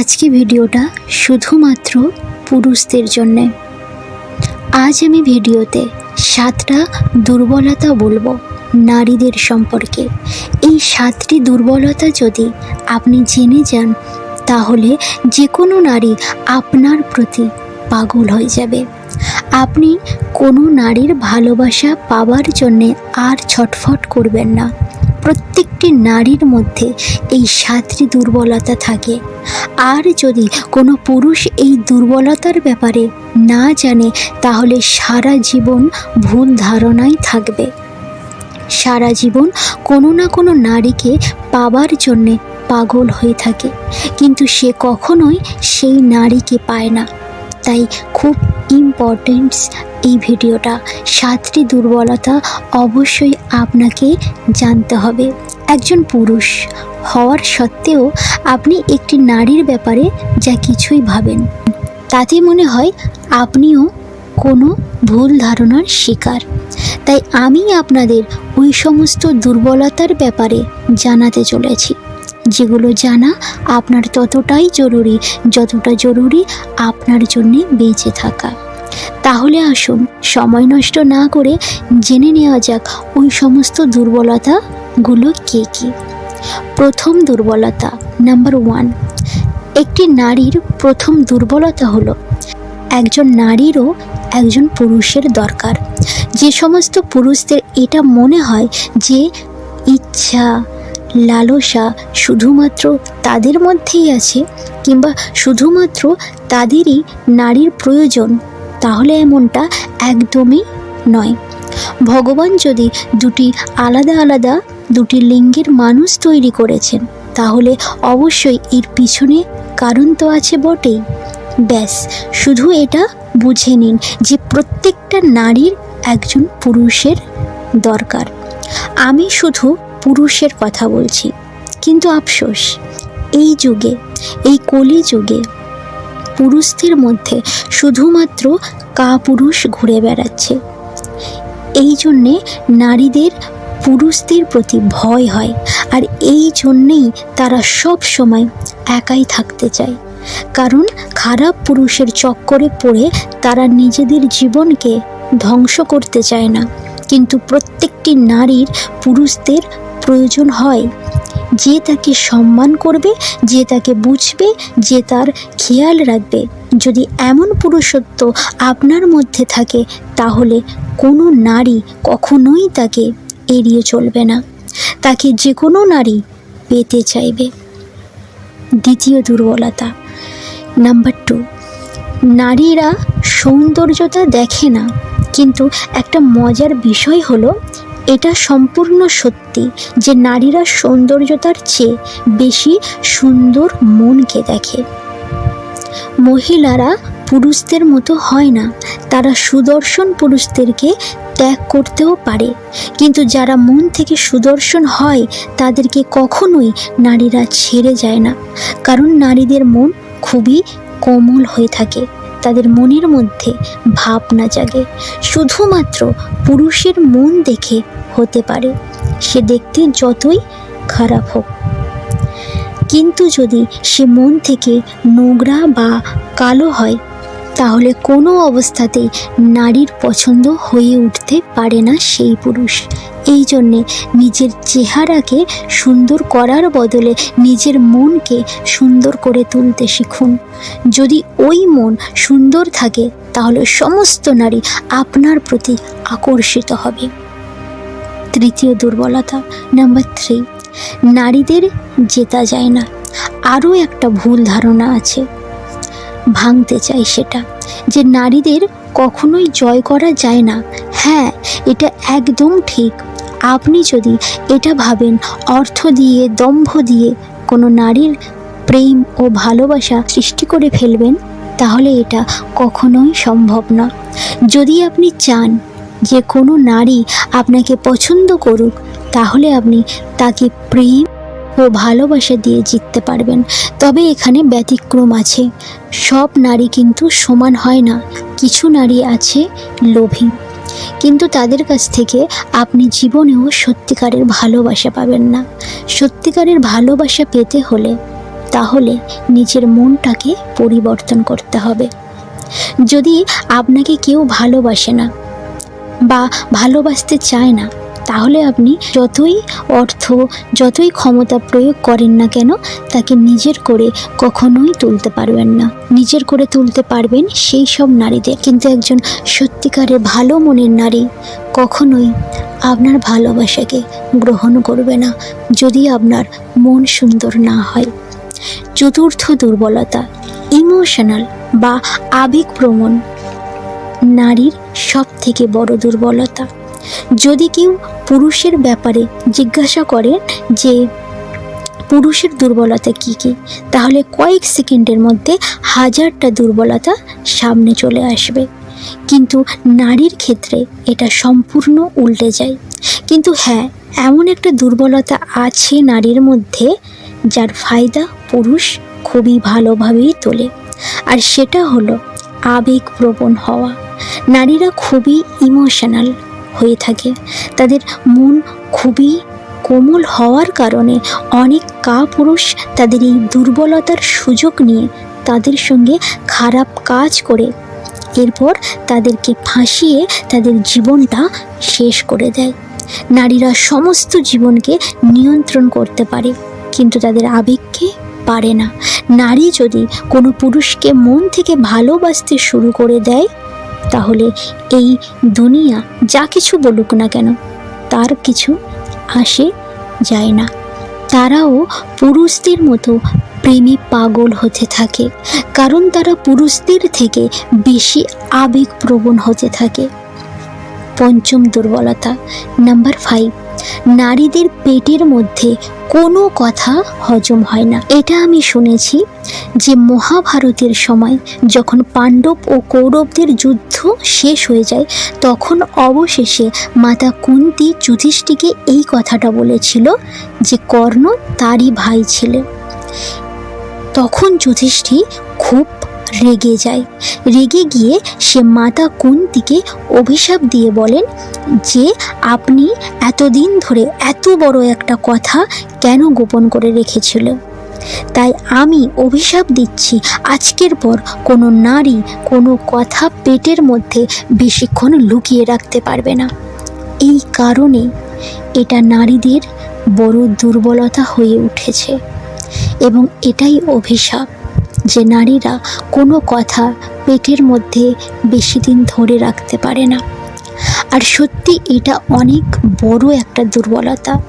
আজকে ভিডিওটা শুধুমাত্র পুরুষদের জন্যে। আজ আমি ভিডিওতে সাতটা দুর্বলতা বলব নারীদের সম্পর্কে। এই সাতটি দুর্বলতা যদি আপনি জেনে যান, তাহলে যে কোনো নারী আপনার প্রতি পাগল হয়ে যাবে। আপনি কোনো নারীর ভালোবাসা পাওয়ার জন্যে আর ছটফট করবেন না। প্রত্যেকটি নারীর মধ্যে এই সাতটি দুর্বলতা থাকে। আর যদি কোনো পুরুষ এই দুর্বলতার ব্যাপারে না জানে, তাহলে সারা জীবন ভুল ধারণাই থাকবে। সারা জীবন কোনো না কোনো নারীকে পাবার জন্যে পাগল হয়ে থাকে। কিন্তু সে কখনোই সেই নারীকে পায় না। তাই খুব ইম্পর্টেন্স এই ভিডিওটা। সাতটি দুর্বলতা অবশ্যই আপনাকে জানতে হবে। একজন পুরুষ হওয়ার সত্ত্বেও আপনি একটি নারীর ব্যাপারে যা কিছুই ভাবেন, তাতে মনে হয় আপনিও কোনো ভুল ধারণার শিকার। তাই আমি আপনাদের ওই সমস্ত দুর্বলতার ব্যাপারে জানাতে চলেছি। যেগুলো জানা আপনার ততটাই জরুরি, যতটা জরুরি আপনার জন্যে বেঁচে থাকা। তাহলে আসুন, সময় নষ্ট না করে জেনে নেওয়া যাক ওই সমস্ত দুর্বলতাগুলো কে কী। প্রথম দুর্বলতা নাম্বার ওয়ান একটি নারীর প্রথম দুর্বলতা হলো একজন নারীরও একজন পুরুষের দরকার। যে সমস্ত পুরুষদের এটা মনে হয় যে ইচ্ছা লালসা শুধুমাত্র তাদের মধ্যেই আছে কিংবা শুধুমাত্র তাদেরই নারীর প্রয়োজন, তাহলে এমনটা একদমই নয়। ভগবান যদি দুটি আলাদা আলাদা, দুটি লিঙ্গের মানুষ তৈরি করেছেন, তাহলে অবশ্যই এর পিছনে কারণ তো আছে বটেই। ব্যাস, শুধু এটা বুঝে নিন যে প্রত্যেকটা নারীর একজন পুরুষের দরকার। আমি শুধু পুরুষের কথা বলছি। কিন্তু আফসোস, এই যুগে, এই কলি যুগে পুরুষদের মধ্যে শুধুমাত্র কা পুরুষ ঘুরে বেড়াচ্ছে। এই জন্যে নারীদের পুরুষদের প্রতি ভয় হয় আর এই জন্যেই তারা সব সময় একাই থাকতে চায়। কারণ খারাপ পুরুষের চক্করে পড়ে তারা নিজেদের জীবনকে ধ্বংস করতে চায় না। কিন্তু প্রত্যেকটি নারীর পুরুষদের প্রয়োজন হয়। যে তাকে সম্মান করবে, যে তাকে বুঝবে, যে তার খেয়াল রাখবে। যদি এমন পুরুষত্ব আপনার মধ্যে থাকে, তাহলে কোনো নারী কখনোই তাকে এড়িয়ে চলবে না। তাকে যে কোনো নারী পেতে চাইবে। দ্বিতীয় দুর্বলতা। Number two. নারীরা সৌন্দর্যতা দেখে না। কিন্তু একটা মজার বিষয় হলো এটা সম্পূর্ণ সত্যি যে নারীরা সৌন্দর্যতার চেয়ে বেশি সুন্দর মনকে দেখে। মহিলারা পুরুষদের মতো হয় না। তারা সুদর্শন পুরুষদেরকে ত্যাগ করতেও পারে। কিন্তু যারা মন থেকে সুদর্শন হয়, তাদেরকে কখনোই নারীরা ছেড়ে যায় না। কারণ নারীদের মন খুবই কোমল হয়ে থাকে। তাদের মনের মধ্যে ভাবনা জাগে। শুধুমাত্র পুরুষের মন দেখে হতে পারে। সে দেখতে যতই খারাপ হোক। কিন্তু যদি সে মন থেকে নোংরা বা কালো হয় তাহলে কোনো অবস্থাতেই নারীর পছন্দ হয়ে উঠতে পারে না সেই পুরুষ। এই জন্যে নিজের চেহারাকে সুন্দর করার বদলে নিজের মনকে সুন্দর করে তুলতে শিখুন। যদি ওই মন সুন্দর থাকে, তাহলে সমস্ত নারী আপনার প্রতি আকর্ষিত হবে। তৃতীয় দুর্বলতা নাম্বার থ্রি নারীদের জেতা যায় না। আরও একটা ভুল ধারণা আছে। ভাঙতে চাই সেটা। যে নারীদের কখনোই জয় করা যায় না। হ্যাঁ এটা একদম ঠিক। আপনি যদি এটা ভাবেন, অর্থ দিয়ে, দম্ভ দিয়ে কোনো নারীর প্রেম ও ভালোবাসা সৃষ্টি করে ফেলবেন, তাহলে এটা কখনোই সম্ভব না। যদি আপনি চান যে কোনো নারী আপনাকে পছন্দ করুক, তাহলে আপনি তাকে প্রেম ও ভালোবাসা দিয়ে জিততে পারবেন। তবে এখানে ব্যতিক্রম আছে। সব নারী কিন্তু সমান হয় না। কিছু নারী আছে লোভী। কিন্তু তাদের কাছ থেকে আপনি জীবনেও সত্যিকারের ভালোবাসা পাবেন না। সত্যিকারের ভালোবাসা পেতে হলে তাহলে নিজের মনটাকে পরিবর্তন করতে হবে। যদি আপনাকে কেউ ভালোবাসে না বা ভালোবাসতে চায় না তাহলে আপনি যতই অর্থ, যতই ক্ষমতা প্রয়োগ করেন না কেন, তাকে নিজের করে কখনোই তুলতে পারবেন না। নিজের করে তুলতে পারবেন সেই সব নারীদের। কিন্তু একজন সত্যিকারের ভালো মনের নারী কখনোই আপনার ভালোবাসাকে গ্রহণ করবে না, যদি আপনার মন সুন্দর না হয়। চতুর্থ দুর্বলতা, ইমোশনাল বা আবেগপ্রবণ নারীর সব থেকে বড় দুর্বলতা। যদি কেউ পুরুষের ব্যাপারে জিজ্ঞাসা করেন যে পুরুষের দুর্বলতা কী কী, তাহলে কয়েক সেকেন্ডের মধ্যে হাজারটা দুর্বলতা সামনে চলে আসবে। কিন্তু নারীর ক্ষেত্রে এটা সম্পূর্ণ উল্টে যায়। কিন্তু হ্যাঁ এমন একটা দুর্বলতা আছে নারীর মধ্যে যার ফায়দা পুরুষ খুবই ভালোভাবেই তোলে। আর সেটা হলো আবেগপ্রবণ হওয়া। নারীরা খুবই ইমোশনাল। হয়ে থাকে। তাদের মন খুবই কোমল হওয়ার কারণে অনেক কাপুরুষ তাদের এই দুর্বলতার সুযোগ নিয়ে তাদের সঙ্গে খারাপ কাজ করে। এরপর তাদেরকে ফাঁসিয়ে তাদের জীবনটা শেষ করে দেয়। নারীরা সমস্ত জীবনকে নিয়ন্ত্রণ করতে পারে, কিন্তু তাদের আবেগকে পারে না। নারী যদি কোনো পুরুষকে মন থেকে ভালোবাসতে শুরু করে দেয় তাহলে এই দুনিয়া যা কিছু বলুক না কেন, তার কিছু আসে যায় না। তারাও পুরুষদের মতো প্রেমে পাগল হতে থাকে, কারণ তারা পুরুষদের থেকে বেশি আবেগপ্রবণ হতে থাকে। পঞ্চম দুর্বলতা, নাম্বার ফাইভ নারীদের পেটের মধ্যে কোনো কথা হজম হয় না। এটা আমি শুনেছি যে মহাভারতের সময় যখন পাণ্ডব ও কৌরবদের যুদ্ধ শেষ হয়ে যায়, তখন অবশেষে মাতা কুন্তি যুধিষ্ঠিকে এই কথাটা বলেছিল যে, কর্ণ তারই ভাই ছিল তখন যুধিষ্ঠি খুব রেগে যায়। রেগে গিয়ে সে মাতা কুন্তিকে অভিশাপ দিয়ে বলেন, যে আপনি এতদিন ধরে এত বড় একটা কথা কেন গোপন করে রেখেছিল? তাই আমি অভিশাপ দিচ্ছি। আজকের পর কোনো নারী কোনো কথা পেটের মধ্যে বেশিক্ষণ লুকিয়ে রাখতে পারবে না। এই কারণে এটা নারীদের বড় দুর্বলতা হয়ে উঠেছে। এবং এটাই অভিশাপ। যে নারীরা কোনো কথা পেটের মধ্যে বেশি দিন ধরে রাখতে পারে না। আর সত্যি এটা অনেক বড় একটা দুর্বলতা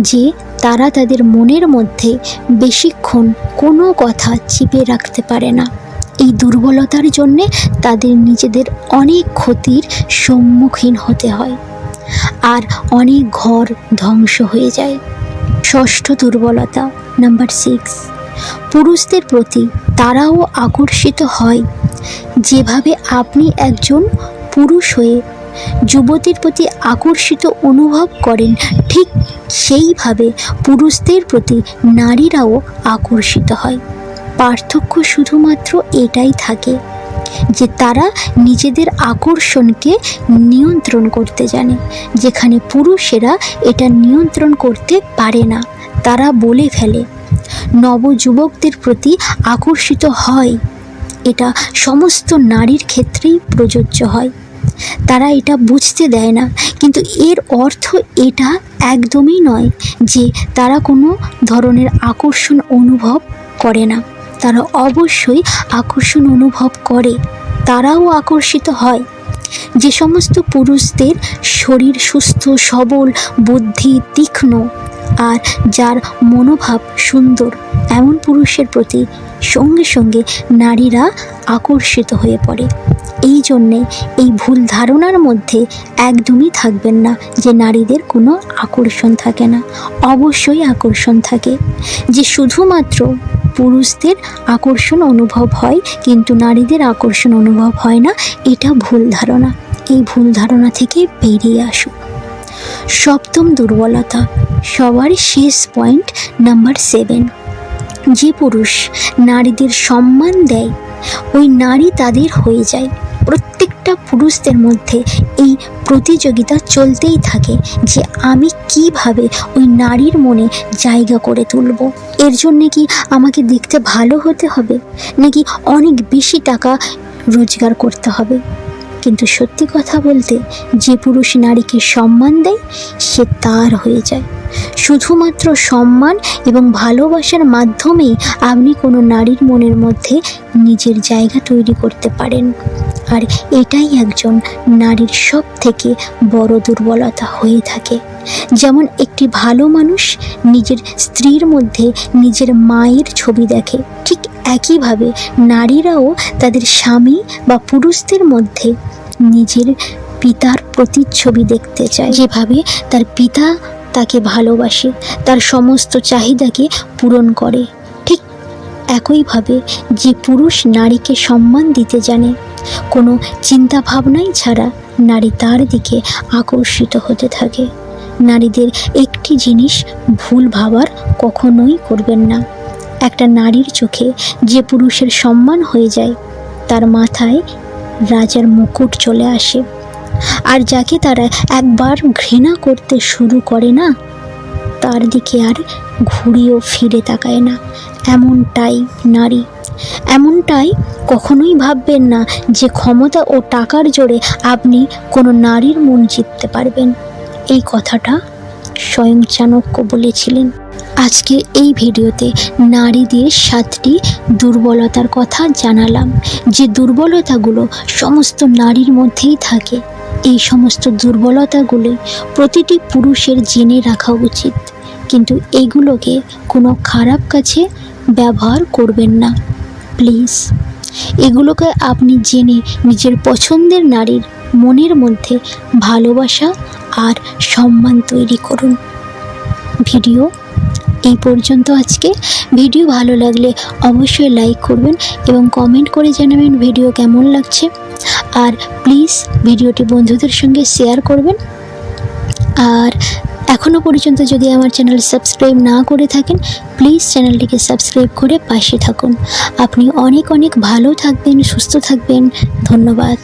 যে তারা তাদের মনের মধ্যে বেশিক্ষণ কোনো কথা চিপে রাখতে পারে না। এই দুর্বলতার জন্যে তাদের নিজেদের অনেক ক্ষতির সম্মুখীন হতে হয় আর অনেক ঘর ধ্বংস হয়ে যায়। ষষ্ঠ দুর্বলতা নাম্বার সিক্স পুরুষদের প্রতি তারাও আকর্ষিত হয়। যেভাবে আপনি একজন পুরুষ হয়ে যুবতীর প্রতি আকর্ষিত অনুভব করেন, ঠিক সেইভাবে পুরুষদের প্রতি নারীরাও আকর্ষিত হয়। পার্থক্য শুধুমাত্র এটাই থাকে যে তারা নিজেদের আকর্ষণকে নিয়ন্ত্রণ করতে জানে, যেখানে পুরুষেরা এটা নিয়ন্ত্রণ করতে পারে না। তারা বলে ফেলে নবযুবকদের প্রতি আকর্ষিত হয়। এটা সমস্ত নারীর ক্ষেত্রেই প্রযোজ্য হয়। তারা এটা বুঝতে দেয় না, কিন্তু এর অর্থ এটা একদমই নয় যে তারা কোনো ধরনের আকর্ষণ অনুভব করে না। তারা অবশ্যই আকর্ষণ অনুভব করে, তারাও আকর্ষিত হয়। যে সমস্ত পুরুষদের শরীর সুস্থ, সবল, বুদ্ধি, তীক্ষ্ণ আর যার মনোভাব সুন্দর, এমন পুরুষের প্রতি সঙ্গে সঙ্গে নারীরা আকর্ষিত হয়ে পড়ে। এই জন্যে এই ভুল ধারণার মধ্যে একদমই থাকবেন না যে নারীদের কোনো আকর্ষণ থাকে না। অবশ্যই আকর্ষণ থাকে। যে শুধুমাত্র পুরুষদের আকর্ষণ অনুভব হয়, কিন্তু নারীদের আকর্ষণ অনুভব হয় না, এটা ভুল ধারণা। এই ভুল ধারণা থেকে বেরিয়ে আসুক সপ্তম দুর্বলতা, সবার শেষ পয়েন্ট নাম্বার সেভেন। যে পুরুষ নারীদের সম্মান দেয়, ওই নারী তাদের হয়ে যায়। প্রত্যেকটা পুরুষদের মধ্যে এই প্রতিযোগিতা চলতেই থাকে যে আমি কীভাবে ওই নারীর মনে জায়গা করে তুলব। এর জন্যে কি আমাকে দেখতে ভালো হতে হবে? নাকি অনেক বেশি টাকা রোজগার করতে হবে? কিন্তু সত্যি কথা বলতে যে পুরুষ নারীকে সম্মান দেয়, সে তার হয়ে যায়। শুধুমাত্র সম্মান এবং ভালোবাসার মাধ্যমেই আপনি কোনো নারীর মনের মধ্যে নিজের জায়গা তৈরি করতে পারেন। আর এটাই একজন নারীর সব থেকে বড় দুর্বলতা হয়ে থাকে। যেমন একটি ভালো মানুষ নিজের স্ত্রীর মধ্যে নিজের মায়ের ছবি দেখে, ঠিক একইভাবে নারীরাও তাদের স্বামী বা পুরুষদের মধ্যে নিজের পিতার প্রতিচ্ছবি দেখতে চায়। যেভাবে তার পিতা তাকে ভালোবাসে, তার সমস্ত চাহিদাকে পূরণ করে, ঠিক একইভাবে যে পুরুষ নারীকে সম্মান দিতে জানে, কোনো চিন্তা ভাবনাই ছাড়া নারী তার দিকে আকর্ষিত হতে থাকে। নারীদের একটি জিনিস ভুল ভাবার কখনোই করবেন না। একটা নারীর চোখে যে পুরুষের সম্মান হয়ে যায়, তার মাথায় রাজার মুকুট চলে আসে। আর যাকে তারা একবার ঘৃণা করতে শুরু করে না, তার দিকে আর ঘুরিয়েও ফিরে তাকায় না। এমনটাই নারী। এমনটাই কখনোই ভাববেন না যে ক্ষমতা ও টাকার জোরে আপনি কোনো নারীর মন জিততে পারবেন। এই কথাটা স্বয়ং চাণক্য বলেছিলেন। আজকের এই ভিডিওতে নারীদের সাতটি দুর্বলতার কথা জানালাম, যে দুর্বলতাগুলো সমস্ত নারীর মধ্যেই থাকে। এই সমস্ত দুর্বলতাগুলি প্রতিটি পুরুষের জেনে রাখা উচিত, কিন্তু এগুলোকে কোনো খারাপ কাছে ব্যবহার করবেন না। প্লিজ, এগুলোকে আপনি জেনে নিজের পছন্দের নারীর মনের মধ্যে ভালোবাসা আর সম্মান তৈরি করুন। ভিডিও এই পর্যন্ত আজকে। ভিডিও ভালো লাগলে অবশ্যই লাইক করবেন এবং কমেন্ট করে জানাবেন ভিডিও কেমন লাগছে। আর প্লিজ ভিডিওটি বন্ধুদের সঙ্গে শেয়ার করবেন। আর এখনও পর্যন্ত যদি আমার চ্যানেল সাবস্ক্রাইব না করে থাকেন, প্লিজ চ্যানেলটিকে সাবস্ক্রাইব করে পাশে থাকুন। আপনি অনেক অনেক ভালো থাকবেন, সুস্থ থাকবেন। ধন্যবাদ।